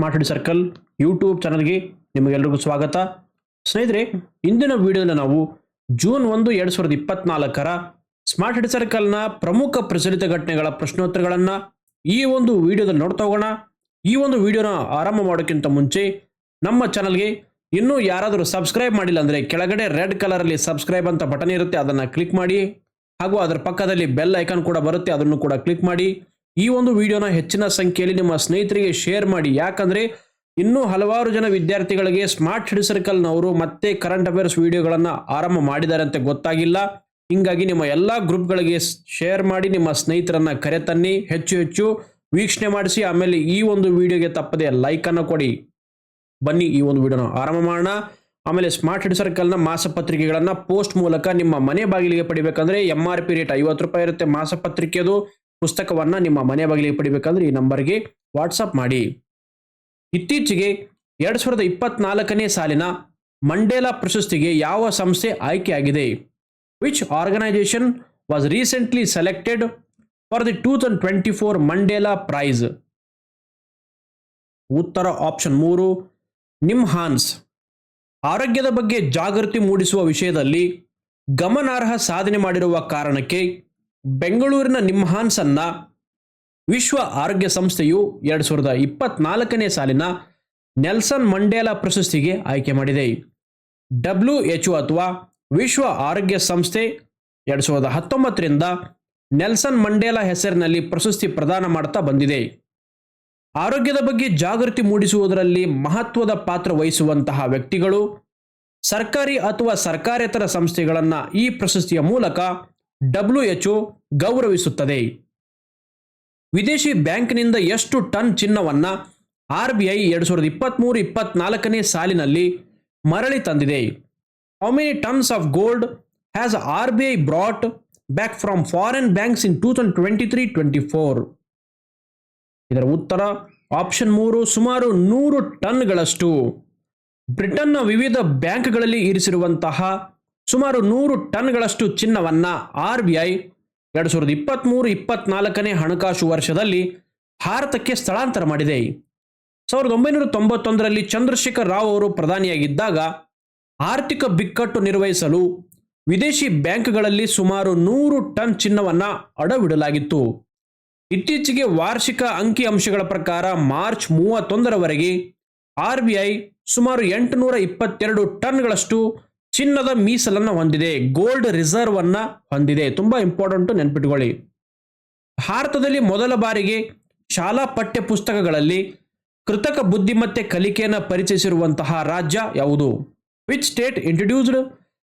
Smart circle YouTube ಚಾನಲ್ಗೆ ನಿಮಗೆಲ್ಲರಿಗೂ ಸ್ವಾಗತ. ಸ್ನೇಹಿತರೆ, ಇಂದಿನ ವಿಡಿಯೋನ ನಾವು ಜೂನ್ ಒಂದು, ಎರಡು ಸಾವಿರದ ಇಪ್ಪತ್ನಾಲ್ಕರ ಸ್ಮಾರ್ಟ್ ಹೆಡ್ ಸರ್ಕಲ್ನ ಪ್ರಮುಖ ಪ್ರಚಲಿತ ಘಟನೆಗಳ ಪ್ರಶ್ನೋತ್ತರಗಳನ್ನು ಈ ಒಂದು ವಿಡಿಯೋದಲ್ಲಿ ನೋಡ್ತಾ ಹೋಗೋಣ. ಈ ಒಂದು ವಿಡಿಯೋನ ಆರಂಭ ಮಾಡೋಕ್ಕಿಂತ ಮುಂಚೆ ನಮ್ಮ ಚಾನಲ್ಗೆ ಇನ್ನೂ ಯಾರಾದರೂ ಸಬ್ಸ್ಕ್ರೈಬ್ ಮಾಡಿಲ್ಲ ಅಂದರೆ ಕೆಳಗಡೆ ರೆಡ್ ಕಲರಲ್ಲಿ ಸಬ್ಸ್ಕ್ರೈಬ್ ಅಂತ ಬಟನ್ ಇರುತ್ತೆ, ಅದನ್ನು ಕ್ಲಿಕ್ ಮಾಡಿ. ಹಾಗೂ ಅದರ ಪಕ್ಕದಲ್ಲಿ ಬೆಲ್ ಐಕಾನ್ ಕೂಡ ಬರುತ್ತೆ, ಅದನ್ನು ಕೂಡ ಕ್ಲಿಕ್ ಮಾಡಿ. ಈ ಒಂದು ವಿಡಿಯೋನ ಹೆಚ್ಚಿನ ಸಂಖ್ಯೆಯಲ್ಲಿ ನಿಮ್ಮ ಸ್ನೇಹಿತರಿಗೆ ಶೇರ್ ಮಾಡಿ. ಯಾಕಂದರೆ ಇನ್ನೂ ಹಲವಾರು ಜನ ವಿದ್ಯಾರ್ಥಿಗಳಿಗೆ ಸ್ಮಾರ್ಟ್ ಹಿಡಿ ಸರ್ಕಲ್ನವರು ಮತ್ತೆ ಕರೆಂಟ್ ಅಫೇರ್ಸ್ ವಿಡಿಯೋಗಳನ್ನು ಆರಂಭ ಮಾಡಿದ್ದಾರೆ ಅಂತ ಗೊತ್ತಾಗಿಲ್ಲ. ಹಿಂಗಾಗಿ ನಿಮ್ಮ ಎಲ್ಲ ಗ್ರೂಪ್ಗಳಿಗೆ ಶೇರ್ ಮಾಡಿ, ನಿಮ್ಮ ಸ್ನೇಹಿತರನ್ನ ಕರೆತನ್ನಿ. ಹೆಚ್ಚು ಹೆಚ್ಚು ವೀಕ್ಷಣೆ ಮಾಡಿಸಿ, ಆಮೇಲೆ ಈ ಒಂದು ವಿಡಿಯೋಗೆ ತಪ್ಪದೆ ಲೈಕನ್ನು ಕೊಡಿ. ಬನ್ನಿ, ಈ ಒಂದು ವಿಡಿಯೋನ ಆರಂಭ ಮಾಡೋಣ. ಆಮೇಲೆ ಸ್ಮಾರ್ಟ್ ಹಿಡಿ ಸರ್ಕಲ್ನ ಮಾಸಪತ್ರಿಕೆಗಳನ್ನು ಪೋಸ್ಟ್ ಮೂಲಕ ನಿಮ್ಮ ಮನೆ ಬಾಗಿಲಿಗೆ ಪಡಿಬೇಕಂದ್ರೆ ಎಂ ಆರ್ ಪಿ ರೇಟ್ ಐವತ್ತು ರೂಪಾಯಿ ಇರುತ್ತೆ ಮಾಸಪತ್ರಿಕೆದು. ಪುಸ್ತಕವನ್ನ ನಿಮ್ಮ ಮನೆ ಬಾಗಿಲಿಗೆ ಪಡಿಬೇಕಂದ್ರೆ ಈ ನಂಬರ್ಗೆ ವಾಟ್ಸಪ್ ಮಾಡಿ. ಇತ್ತೀಚೆಗೆ ಎರಡು ಸಾವಿರದ ಇಪ್ಪತ್ನಾಲ್ಕನೇ ಸಾಲಿನ ಮಂಡೇಲಾ ಪ್ರಶಸ್ತಿಗೆ ಯಾವ ಸಂಸ್ಥೆ ಆಯ್ಕೆಯಾಗಿದೆ? Which organization was recently selected for the two thousand twenty four Mandela prize ಉತ್ತರ ಆಪ್ಷನ್ ಮೂರು ನಿಮ್ಹಾನ್ಸ್ ಆರೋಗ್ಯದ ಬಗ್ಗೆ ಜಾಗೃತಿ ಮೂಡಿಸುವ ವಿಷಯದಲ್ಲಿ ಗಮನಾರ್ಹ ಸಾಧನೆ ಮಾಡಿರುವ ಕಾರಣಕ್ಕೆ ಬೆಂಗಳೂರಿನ ನಿಮ್ಹಾನ್ಸನ್ನ ವಿಶ್ವ ಆರೋಗ್ಯ ಸಂಸ್ಥೆಯು ಎರಡು ಸಾವಿರದ ಇಪ್ಪತ್ನಾಲ್ಕನೇ ಸಾಲಿನ ನೆಲ್ಸನ್ ಮಂಡೇಲಾ ಪ್ರಶಸ್ತಿಗೆ ಆಯ್ಕೆ ಮಾಡಿದೆ. ಡಬ್ಲ್ಯೂ ಎಚ್ ಅಥವಾ ವಿಶ್ವ ಆರೋಗ್ಯ ಸಂಸ್ಥೆ ಎರಡು ಸಾವಿರದ ಹತ್ತೊಂಬತ್ತರಿಂದ ನೆಲ್ಸನ್ ಮಂಡೇಲಾ ಹೆಸರಿನಲ್ಲಿ ಪ್ರಶಸ್ತಿ ಪ್ರದಾನ ಮಾಡ್ತಾ ಬಂದಿದೆ. ಆರೋಗ್ಯದ ಬಗ್ಗೆ ಜಾಗೃತಿ ಮೂಡಿಸುವುದರಲ್ಲಿ ಮಹತ್ವದ ಪಾತ್ರ ವಹಿಸುವಂತಹ ವ್ಯಕ್ತಿಗಳು, ಸರ್ಕಾರಿ ಅಥವಾ ಸರ್ಕಾರೇತರ ಸಂಸ್ಥೆಗಳನ್ನು ಈ ಪ್ರಶಸ್ತಿಯ ಮೂಲಕ ಡಬ್ಲ್ಯೂ ಎಚ್ ಗೌರವಿಸುತ್ತದೆ. ವಿದೇಶಿ ಬ್ಯಾಂಕ್ನಿಂದ ಎಷ್ಟು ಟನ್ ಚಿನ್ನವನ್ನ ಆರ್ ಬಿ ಐ ಎರಡು ಸಾವಿರದ ಇಪ್ಪತ್ತ್ಮೂರು ಇಪ್ಪತ್ನಾಲ್ಕನೇ ಸಾಲಿನಲ್ಲಿ ಮರಳಿ ತಂದಿದೆ. How many tons of gold has R B I brought back from foreign banks in two thousand twenty three twenty four ಇದರ ಉತ್ತರ ಆಪ್ಷನ್ ಮೂರು ಸುಮಾರು ನೂರು ಟನ್ಗಳಷ್ಟು. ಬ್ರಿಟನ್ನ ವಿವಿಧ ಬ್ಯಾಂಕ್ಗಳಲ್ಲಿ ಇರಿಸಿರುವಂತಹ ಸುಮಾರು ನೂರು ಟನ್ಗಳಷ್ಟು ಚಿನ್ನವನ್ನ ಆರ್ ಬಿ ಐ ಎರಡು ಸಾವಿರದ ಇಪ್ಪತ್ತ್ಮೂರು ಇಪ್ಪತ್ನಾಲ್ಕನೇ ಹಣಕಾಸು ವರ್ಷದಲ್ಲಿ ಭಾರತಕ್ಕೆ ಸ್ಥಳಾಂತರ ಮಾಡಿದೆ. ಸಾವಿರದ ಒಂಬೈನೂರ ತೊಂಬತ್ತೊಂದರಲ್ಲಿ ಚಂದ್ರಶೇಖರ್ ರಾವ್ ಅವರು ಪ್ರಧಾನಿಯಾಗಿದ್ದಾಗ ಆರ್ಥಿಕ ಬಿಕ್ಕಟ್ಟು ನಿರ್ವಹಿಸಲು ವಿದೇಶಿ ಬ್ಯಾಂಕ್ಗಳಲ್ಲಿ ಸುಮಾರು ನೂರು ಟನ್ ಚಿನ್ನವನ್ನು ಅಡವಿಡಲಾಗಿತ್ತು. ಇತ್ತೀಚೆಗೆ ವಾರ್ಷಿಕ ಅಂಕಿಅಂಶಗಳ ಪ್ರಕಾರ ಮಾರ್ಚ್ ಮೂವತ್ತೊಂದರವರೆಗೆ ಆರ್ ಬಿ ಐ ಸುಮಾರು ಎಂಟುನೂರ ಇಪ್ಪತ್ತೆರಡು ಟನ್ಗಳಷ್ಟು ಚಿನ್ನದ ಮೀಸಲನ್ನು ಹೊಂದಿದೆ ಗೋಲ್ಡ್ ರಿಸರ್ವ್ ಅನ್ನ ಹೊಂದಿದೆ. ತುಂಬಾ ಇಂಪಾರ್ಟೆಂಟ್ ನೆನ್ಪಿಟ್ಕೊಳ್ಳಿ. ಭಾರತದಲ್ಲಿ ಮೊದಲ ಬಾರಿಗೆ ಶಾಲಾ ಪಠ್ಯ ಪುಸ್ತಕಗಳಲ್ಲಿ ಕೃತಕ ಬುದ್ಧಿಮತ್ತೆ ಕಲಿಕೆಯನ್ನು ಪರಿಚಯಿಸಿರುವಂತಹ ರಾಜ್ಯ ಯಾವುದು? Which state introduced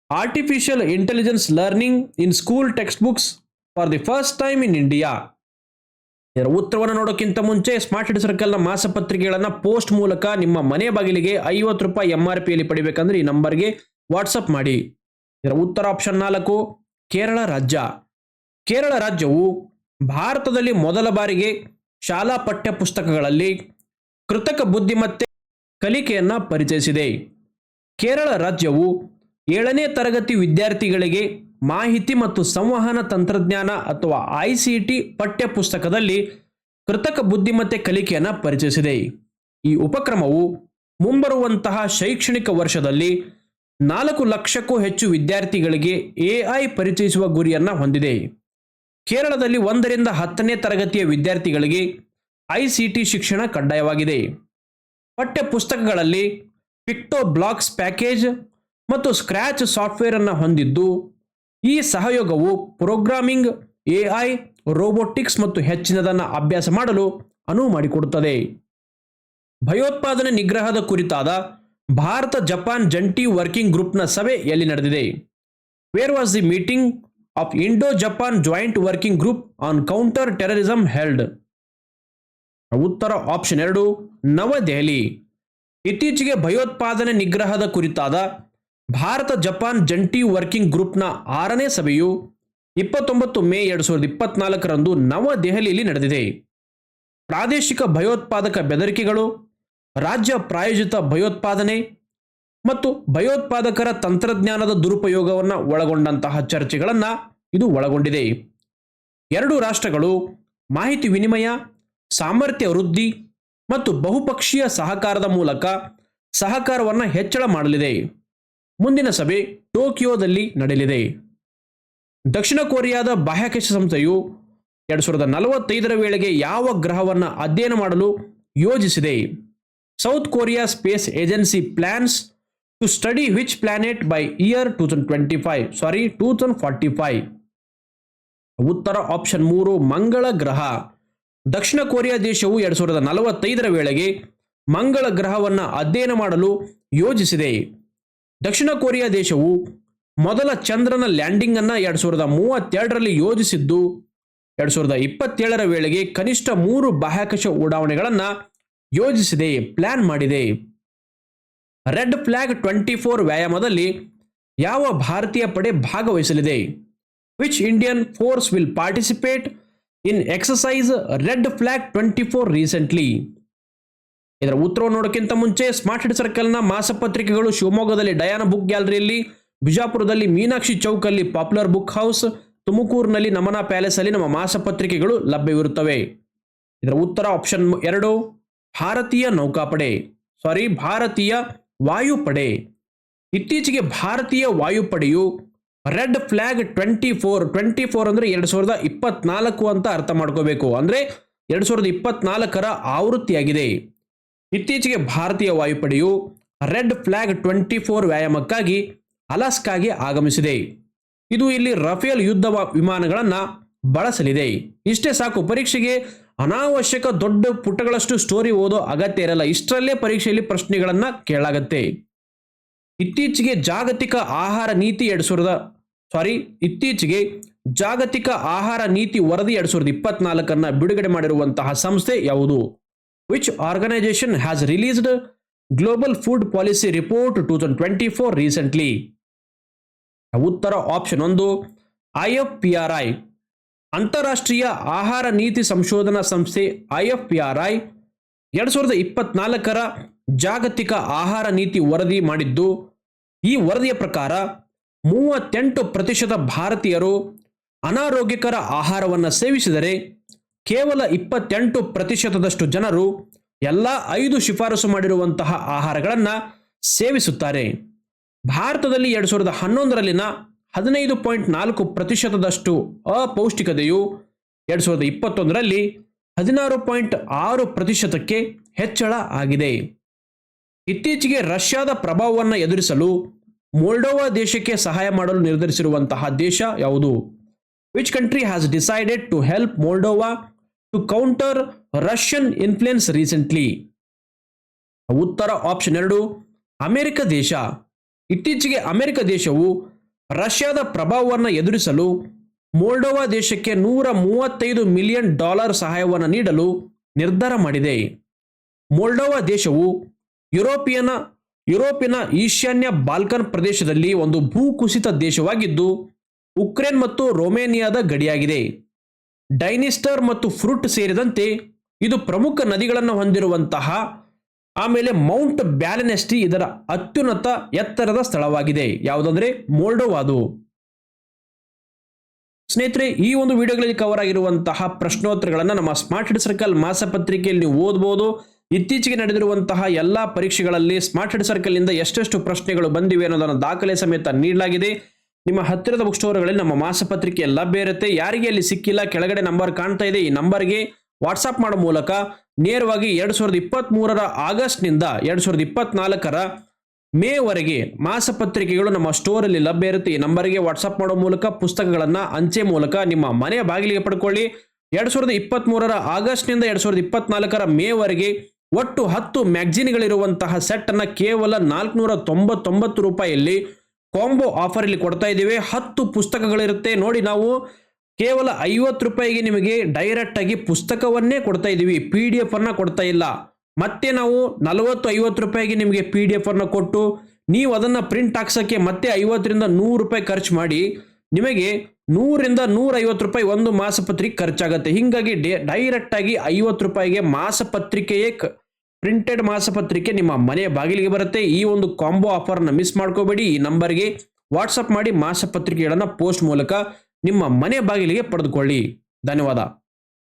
artificial intelligence learning in school text books for the first time in India ಇದರ ಉತ್ತರವನ್ನು ನೋಡೋಕ್ಕಿಂತ ಮುಂಚೆ ಸ್ಮಾರ್ಟ್ ಸಿಟಿ ಸರ್ಕಲ್ನ ಮಾಸಪತ್ರಿಕೆಗಳನ್ನು ಪೋಸ್ಟ್ ಮೂಲಕ ನಿಮ್ಮ ಮನೆ ಬಾಗಿಲಿಗೆ ಐವತ್ತು ರೂಪಾಯಿ ಎಂ ಆರ್ ಪಿಯಲ್ಲಿ ಪಡಿಬೇಕಂದ್ರೆ ಈ ನಂಬರ್ಗೆ ವಾಟ್ಸಪ್ ಮಾಡಿ. ಇದರ ಉತ್ತರ ಆಪ್ಷನ್ ನಾಲ್ಕು, ಕೇರಳ ರಾಜ್ಯ. ಕೇರಳ ರಾಜ್ಯವು ಭಾರತದಲ್ಲಿ ಮೊದಲ ಬಾರಿಗೆ ಶಾಲಾ ಪಠ್ಯ ಪುಸ್ತಕಗಳಲ್ಲಿ ಕೃತಕ ಬುದ್ಧಿಮತ್ತೆ ಕಲಿಕೆಯನ್ನು ಪರಿಚಯಿಸಿದೆ. ಕೇರಳ ರಾಜ್ಯವು ಏಳನೇ ತರಗತಿ ವಿದ್ಯಾರ್ಥಿಗಳಿಗೆ ಮಾಹಿತಿ ಮತ್ತು ಸಂವಹನ ತಂತ್ರಜ್ಞಾನ ಅಥವಾ ಐ ಸಿ ಟಿ ಪಠ್ಯ ಪುಸ್ತಕದಲ್ಲಿ ಕೃತಕ ಬುದ್ಧಿಮತ್ತೆ ಕಲಿಕೆಯನ್ನು ಪರಿಚಯಿಸಿದೆ. ಈ ಉಪಕ್ರಮವು ಮುಂಬರುವಂತಹ ಶೈಕ್ಷಣಿಕ ವರ್ಷದಲ್ಲಿ ನಾಲ್ಕು ಲಕ್ಷಕ್ಕೂ ಹೆಚ್ಚು ವಿದ್ಯಾರ್ಥಿಗಳಿಗೆ ಎಐ ಪರಿಚಯಿಸುವ ಗುರಿಯನ್ನು ಹೊಂದಿದೆ. ಕೇರಳದಲ್ಲಿ ಒಂದರಿಂದ ಹತ್ತನೇ ತರಗತಿಯ ವಿದ್ಯಾರ್ಥಿಗಳಿಗೆ ಐಸಿಟಿ ಶಿಕ್ಷಣ ಕಡ್ಡಾಯವಾಗಿದೆ. ಪಠ್ಯ ಪುಸ್ತಕಗಳಲ್ಲಿ ಪಿಕ್ಟೋ ಬ್ಲಾಕ್ಸ್ ಪ್ಯಾಕೇಜ್ ಮತ್ತು ಸ್ಕ್ರ್ಯಾಚ್ ಸಾಫ್ಟ್ವೇರ್ ಅನ್ನು ಹೊಂದಿದ್ದು, ಈ ಸಹಯೋಗವು ಪ್ರೋಗ್ರಾಮಿಂಗ್ ಎಐ ರೋಬೋಟಿಕ್ಸ್ ಮತ್ತು ಹೆಚ್ಚಿನದನ್ನು ಅಭ್ಯಾಸ ಮಾಡಲು ಅನುವು ಮಾಡಿಕೊಡುತ್ತದೆ. ಭಯೋತ್ಪಾದನೆ ನಿಗ್ರಹದ ಕುರಿತಾದ ಭಾರತ ಜಪಾನ್ ಜಂಟಿ ವರ್ಕಿಂಗ್ ಗ್ರೂಪ್ನ ಸಭೆ ಎಲ್ಲಿ ನಡೆದಿದೆ? Where was the meeting of Indo Japan joint working group on counter terrorism held ಉತ್ತರ ಆಪ್ಷನ್ ಎರಡು, ನವದೆಹಲಿ. ಇತ್ತೀಚೆಗೆ ಭಯೋತ್ಪಾದನೆ ನಿಗ್ರಹದ ಕುರಿತಾದ ಭಾರತ ಜಪಾನ್ ಜಂಟಿ ವರ್ಕಿಂಗ್ ಗ್ರೂಪ್ನ ಆರನೇ ಸಭೆಯು ಇಪ್ಪತ್ತೊಂಬತ್ತು ಮೇ ಎರಡು ಸಾವಿರದ ಇಪ್ಪತ್ನಾಲ್ಕರಂದು ನವದೆಹಲಿಯಲ್ಲಿ ನಡೆದಿದೆ. ಪ್ರಾದೇಶಿಕ ಭಯೋತ್ಪಾದಕ ಬೆದರಿಕೆಗಳು ರಾಜ್ಯ ಪ್ರಾಯೋಜಿತ ಭಯೋತ್ಪಾದನೆ ಮತ್ತು ಭಯೋತ್ಪಾದಕರ ತಂತ್ರಜ್ಞಾನದ ದುರುಪಯೋಗವನ್ನು ಒಳಗೊಂಡಂತಹ ಚರ್ಚೆಗಳನ್ನು ಇದು ಒಳಗೊಂಡಿದೆ. ಎರಡು ರಾಷ್ಟ್ರಗಳು ಮಾಹಿತಿ ವಿನಿಮಯ, ಸಾಮರ್ಥ್ಯ ವೃದ್ಧಿ ಮತ್ತು ಬಹುಪಕ್ಷೀಯ ಸಹಕಾರದ ಮೂಲಕ ಸಹಕಾರವನ್ನು ಹೆಚ್ಚಳ ಮಾಡಲಿದೆ. ಮುಂದಿನ ಸಭೆ ಟೋಕಿಯೋದಲ್ಲಿ ನಡೆಯಲಿದೆ. ದಕ್ಷಿಣ ಕೊರಿಯಾದ ಬಾಹ್ಯಾಕಾಶ ಸಂಸ್ಥೆಯು ಎರಡು ಸಾವಿರದ ನಲವತ್ತೈದರ ವೇಳೆಗೆ ಯಾವ ಗ್ರಹವನ್ನು ಅಧ್ಯಯನ ಮಾಡಲು ಯೋಜಿಸಿದೆ. South Korea space agency plans to study which planet by year two thousand twenty five sorry two thousand forty five ಉತ್ತರ ಆಪ್ಷನ್ ಮೂರು, ಮಂಗಳ ಗ್ರಹ. ದಕ್ಷಿಣ ಕೊರಿಯಾ ದೇಶವು ಎರಡು ಸಾವಿರದ ನಲವತ್ತೈದರ ವೇಳೆಗೆ ಮಂಗಳ ಗ್ರಹವನ್ನು ಅಧ್ಯಯನ ಮಾಡಲು ಯೋಜಿಸಿದೆ. ದಕ್ಷಿಣ ಕೊರಿಯಾ ದೇಶವು ಮೊದಲ ಚಂದ್ರನ ಲ್ಯಾಂಡಿಂಗ್ ಅನ್ನು ಎರಡು ಸಾವಿರದ ಮೂವತ್ತೆರಡರಲ್ಲಿ ಯೋಜಿಸಿದ್ದು, ಎರಡು ಸಾವಿರದ ಇಪ್ಪತ್ತೇಳರ ವೇಳೆಗೆ ಕನಿಷ್ಠ ಮೂರು ಬಾಹ್ಯಾಕಾಶ ಉಡಾವಣೆಗಳನ್ನು ಯೋಜಿಸಿದೆ ಪ್ಲಾನ್ ಮಾಡಿದೆ. ರೆಡ್ ಫ್ಲಾಗ್ ಟ್ವೆಂಟಿ ಫೋರ್ ವ್ಯಾಯಾಮದಲ್ಲಿ ಯಾವ ಭಾರತೀಯ ಪಡೆ ಭಾಗವಹಿಸಲಿದೆ? Which Indian force will participate in exercise red flag twenty four recently ಇದರ ಉತ್ತರ ನೋಡೋಕ್ಕಿಂತ ಮುಂಚೆ ಸ್ಮಾರ್ಟ್ ಹಿಡ್ ಸರ್ಕಲ್ನ ಮಾಸಪತ್ರಿಕೆಗಳು ಶಿವಮೊಗ್ಗದಲ್ಲಿ ಡಯಾನ ಬುಕ್ ಗ್ಯಾಲರಿಯಲ್ಲಿ ಬಿಜಾಪುರದಲ್ಲಿ ಮೀನಾಕ್ಷಿ ಚೌಕಲ್ಲಿ ಪಾಪ್ಯುಲರ್ ಬುಕ್ ಹೌಸ್ ತುಮಕೂರಿನಲ್ಲಿ ನಮನ ಪ್ಯಾಲೇಸ್ ಅಲ್ಲಿ ನಮ್ಮ ಮಾಸಪತ್ರಿಕೆಗಳು ಲಭ್ಯವಿರುತ್ತವೆ. ಇದರ ಉತ್ತರ ಆಪ್ಷನ್ ಎರಡು ಭಾರತೀಯ ನೌಕಾಪಡೆ ಸಾರಿ ಭಾರತೀಯ ವಾಯುಪಡೆ. ಇತ್ತೀಚೆಗೆ ಭಾರತೀಯ ವಾಯುಪಡೆಯು red flag twenty four twenty four ಅಂದರೆ ಎರಡು ಸಾವಿರದ ಇಪ್ಪತ್ನಾಲ್ಕು ಅಂತ ಅರ್ಥ ಮಾಡ್ಕೋಬೇಕು. ಅಂದರೆ ಎರಡು ಸಾವಿರದ ಇಪ್ಪತ್ನಾಲ್ಕರ ಆವೃತ್ತಿಯಾಗಿದೆ. ಇತ್ತೀಚೆಗೆ ಭಾರತೀಯ ವಾಯುಪಡೆಯು ರೆಡ್ ಫ್ಲಾಗ್ ಟ್ವೆಂಟಿ ಫೋರ್ ವ್ಯಾಯಾಮಕ್ಕಾಗಿ ಅಲಾಸ್ಕಾಗೆ ಆಗಮಿಸಿದೆ. ಇದು ಇಲ್ಲಿ ರಫೇಲ್ ಯುದ್ಧ ವಿಮಾನಗಳನ್ನು ವಿಮಾನಗಳನ್ನ ಬಳಸಲಿದೆ. ಇಷ್ಟೇ ಸಾಕು, ಪರೀಕ್ಷೆಗೆ ಅನಾವಶ್ಯಕ ದೊಡ್ಡ ಪುಟಗಳಷ್ಟು ಸ್ಟೋರಿ ಓದೋ ಅಗತ್ಯ ಇರಲ್ಲ. ಇಷ್ಟರಲ್ಲೇ ಪರೀಕ್ಷೆಯಲ್ಲಿ ಪ್ರಶ್ನೆಗಳನ್ನ ಕೇಳಾಗತ್ತೆ. ಇತ್ತೀಚೆಗೆ ಜಾಗತಿಕ ಆಹಾರ ನೀತಿ ಎರಡ್ ಸಾವಿರದ ಸಾರಿ ಇತ್ತೀಚೆಗೆ ಜಾಗತಿಕ ಆಹಾರ ನೀತಿ ವರದಿ ಎರಡ್ ಸಾವಿರದ ಇಪ್ಪತ್ನಾಲ್ಕನ್ನ ಬಿಡುಗಡೆ ಮಾಡಿರುವಂತಹ ಸಂಸ್ಥೆ ಯಾವುದು? Which organization has released global food policy report two thousand twenty four recently ಉತ್ತರ ಆಪ್ಷನ್ ಒಂದು I F P R I ಅಂತಾರಾಷ್ಟ್ರೀಯ ಆಹಾರ ನೀತಿ ಸಂಶೋಧನಾ ಸಂಸ್ಥೆ I F P R I ಎರಡು ಸಾವಿರದ ಇಪ್ಪತ್ನಾಲ್ಕರ ಜಾಗತಿಕ ಆಹಾರ ನೀತಿ ವರದಿ ಮಾಡಿದ್ದು, ಈ ವರದಿಯ ಪ್ರಕಾರ ಮೂವತ್ತೆಂಟು ಪ್ರತಿಶತ ಭಾರತೀಯರು ಅನಾರೋಗ್ಯಕರ ಆಹಾರವನ್ನು ಸೇವಿಸಿದರೆ ಕೇವಲ ಇಪ್ಪತ್ತೆಂಟು ಪ್ರತಿಶತದಷ್ಟು ಜನರು ಎಲ್ಲ ಐದು ಶಿಫಾರಸು ಮಾಡಿರುವಂತಹ ಆಹಾರಗಳನ್ನು ಸೇವಿಸುತ್ತಾರೆ. ಭಾರತದಲ್ಲಿ ಎರಡು ಸಾವಿರದ ಹನ್ನೊಂದರಲ್ಲಿನ ಹದಿನೈದು ಪಾಯಿಂಟ್ ನಾಲ್ಕು ಪ್ರತಿಶತದಷ್ಟು ಅಪೌಷ್ಟಿಕತೆಯು ಎರಡು ಸಾವಿರದ ಇಪ್ಪತ್ತೊಂದರಲ್ಲಿ ಹದಿನಾರು ಪಾಯಿಂಟ್ ಆರು ಪ್ರತಿಶತಕ್ಕೆ ಹೆಚ್ಚಳ ಆಗಿದೆ. ಇತ್ತೀಚೆಗೆ ರಷ್ಯಾದ ಪ್ರಭಾವವನ್ನು ಎದುರಿಸಲು ಮೋಲ್ಡೋವಾ ದೇಶಕ್ಕೆ ಸಹಾಯ ಮಾಡಲು ನಿರ್ಧರಿಸಿರುವಂತಹ ದೇಶ ಯಾವುದು? Which country has decided to help Moldova to counter Russian influence recently ಉತ್ತರ ಆಪ್ಷನ್ ಎರಡು, ಅಮೆರಿಕ ದೇಶ. ಇತ್ತೀಚೆಗೆ ಅಮೆರಿಕ ದೇಶವು ರಷ್ಯಾದ ಪ್ರಭಾವವನ್ನು ಎದುರಿಸಲು ಮೊಲ್ಡೋವಾ ದೇಶಕ್ಕೆ ನೂರ ಮೂವತ್ತೈದು ಮಿಲಿಯನ್ ಡಾಲರ್ ಸಹಾಯವನ್ನು ನೀಡಲು ನಿರ್ಧಾರ ಮಾಡಿದೆ. ಮೊಲ್ಡೋವಾ ದೇಶವು ಯುರೋಪಿಯನ, ಯುರೋಪಿನ ಈಶಾನ್ಯ ಬಾಲ್ಕನ್ ಪ್ರದೇಶದಲ್ಲಿ ಒಂದು ಭೂಕುಸಿತ ದೇಶವಾಗಿದ್ದು, ಉಕ್ರೇನ್ ಮತ್ತು ರೊಮೇನಿಯಾದ ಗಡಿಯಾಗಿದೆ. ಡೈನಿಸ್ಟರ್ ಮತ್ತು ಫ್ರೂಟ್ ಸೇರಿದಂತೆ ಇದು ಪ್ರಮುಖ ನದಿಗಳನ್ನು ಹೊಂದಿರುವಂತಹ ಆಮೇಲೆ ಮೌಂಟ್ ಬ್ಯಾಲೆನೆಸ್ಟಿ ಇದರ ಅತ್ಯುನ್ನತ ಎತ್ತರದ ಸ್ಥಳವಾಗಿದೆ. ಯಾವುದಂದ್ರೆ ಮೋಲ್ಡೋವಾದು ಸ್ನೇಹಿತರೆ, ಈ ಒಂದು ವಿಡಿಯೋಗಳಲ್ಲಿ ಕವರ್ ಆಗಿರುವಂತಹ ಪ್ರಶ್ನೋತ್ತರಗಳನ್ನು ನಮ್ಮ ಸ್ಮಾರ್ಟ್ ಹೆಡ್ ಸರ್ಕಲ್ ಮಾಸಪತ್ರಿಕೆಯಲ್ಲಿ ನೀವು ಓದಬಹುದು ಇತ್ತೀಚೆಗೆ ನಡೆದಿರುವಂತಹ ಎಲ್ಲ ಪರೀಕ್ಷೆಗಳಲ್ಲಿ ಸ್ಮಾರ್ಟ್ ಹೆಡ್ ಸರ್ಕಲ್ ಇಂದ ಎಷ್ಟೆಷ್ಟು ಪ್ರಶ್ನೆಗಳು ಬಂದಿವೆ ಅನ್ನೋದನ್ನು ದಾಖಲೆ ಸಮೇತ ನೀಡಲಾಗಿದೆ. ನಿಮ್ಮ ಹತ್ತಿರದ ಬುಕ್ ಸ್ಟೋರ್ಗಳಲ್ಲಿ ನಮ್ಮ ಮಾಸಪತ್ರಿಕೆ ಲಭ್ಯ ಇರುತ್ತೆ. ಯಾರಿಗೆ ಅಲ್ಲಿ ಸಿಕ್ಕಿಲ್ಲ, ಕೆಳಗಡೆ ನಂಬರ್ ಕಾಣ್ತಾ ಇದೆ, ಈ ನಂಬರ್ಗೆ ವಾಟ್ಸಾಪ್ ಮಾಡೋ ಮೂಲಕ ನೇರವಾಗಿ ಎರಡು ಸಾವಿರದ ಇಪ್ಪತ್ತ್ ಮೂರರ ಆಗಸ್ಟ್ನಿಂದ ಎರಡು ಸಾವಿರದ ಇಪ್ಪತ್ನಾಲ್ಕರ ಮೇವರೆಗೆ ಮಾಸಪತ್ರಿಕೆಗಳು ನಮ್ಮ ಸ್ಟೋರಲ್ಲಿ ಲಭ್ಯ ಇರುತ್ತೆ. ಈ ನಂಬರ್ಗೆ ವಾಟ್ಸಪ್ ಮಾಡೋ ಮೂಲಕ ಪುಸ್ತಕಗಳನ್ನು ಅಂಚೆ ಮೂಲಕ ನಿಮ್ಮ ಮನೆಯ ಬಾಗಿಲಿಗೆ ಪಡ್ಕೊಳ್ಳಿ. ಎರಡು ಸಾವಿರದ ಇಪ್ಪತ್ತ್ಮೂರರ ಆಗಸ್ಟ್ನಿಂದ ಎರಡು ಸಾವಿರದ ಇಪ್ಪತ್ನಾಲ್ಕರ ಮೇವರೆಗೆ ಒಟ್ಟು ಹತ್ತು ಮ್ಯಾಗ್ಜಿನ್ಗಳಿರುವಂತಹ ಸೆಟ್ಟನ್ನು ಕೇವಲ ನಾಲ್ಕುನೂರ ತೊಂಬತ್ತೊಂಬತ್ತು ರೂಪಾಯಿಯಲ್ಲಿ ಕಾಂಬೋ ಆಫರಲ್ಲಿ ಕೊಡ್ತಾ ಇದ್ದೀವಿ. ಹತ್ತು ಪುಸ್ತಕಗಳಿರುತ್ತೆ. ನೋಡಿ ನಾವು ಕೇವಲ ಐವತ್ತು ರೂಪಾಯಿಗೆ ನಿಮಗೆ ಡೈರೆಕ್ಟ್ ಆಗಿ ಪುಸ್ತಕವನ್ನೇ ಕೊಡ್ತಾ ಇದ್ದೀವಿ. ಪಿ ಡಿ ಎಫ್ ಅನ್ನ ಕೊಡ್ತಾ ಇಲ್ಲ. ಮತ್ತೆ ನಾವು ನಲವತ್ತು, ಐವತ್ತು ರೂಪಾಯಿಗೆ ನಿಮಗೆ ಪಿ ಡಿ ಎಫ್ ಅನ್ನ ಕೊಟ್ಟು ನೀವು ಅದನ್ನ ಪ್ರಿಂಟ್ ಹಾಕ್ಸೋಕ್ಕೆ ಮತ್ತೆ ಐವತ್ತರಿಂದ ನೂರು ರೂಪಾಯಿ ಖರ್ಚು ಮಾಡಿ ನಿಮಗೆ ನೂರಿಂದ ನೂರೈವತ್ತು ರೂಪಾಯಿ ಒಂದು ಮಾಸಪತ್ರಿಕೆ ಖರ್ಚಾಗತ್ತೆ. ಹಿಂಗಾಗಿ ಡೈರೆಕ್ಟ್ ಆಗಿ ಐವತ್ತು ರೂಪಾಯಿಗೆ ಮಾಸಪತ್ರಿಕೆಯೇ ಪ್ರಿಂಟೆಡ್ ಮಾಸಪತ್ರಿಕೆ ನಿಮ್ಮ ಮನೆಯ ಬಾಗಿಲಿಗೆ ಬರುತ್ತೆ. ಈ ಒಂದು ಕಾಂಬೋ ಆಫರ್ನ ಮಿಸ್ ಮಾಡ್ಕೋಬೇಡಿ. ಈ ನಂಬರ್ಗೆ ವಾಟ್ಸಪ್ ಮಾಡಿ ಮಾಸಪತ್ರಿಕೆಗಳನ್ನು ಪೋಸ್ಟ್ ಮೂಲಕ ನಿಮ್ಮ ಮನೆ ಬಾಗಿಲಿಗೆ ಪಡೆದುಕೊಳ್ಳಿ. ಧನ್ಯವಾದ.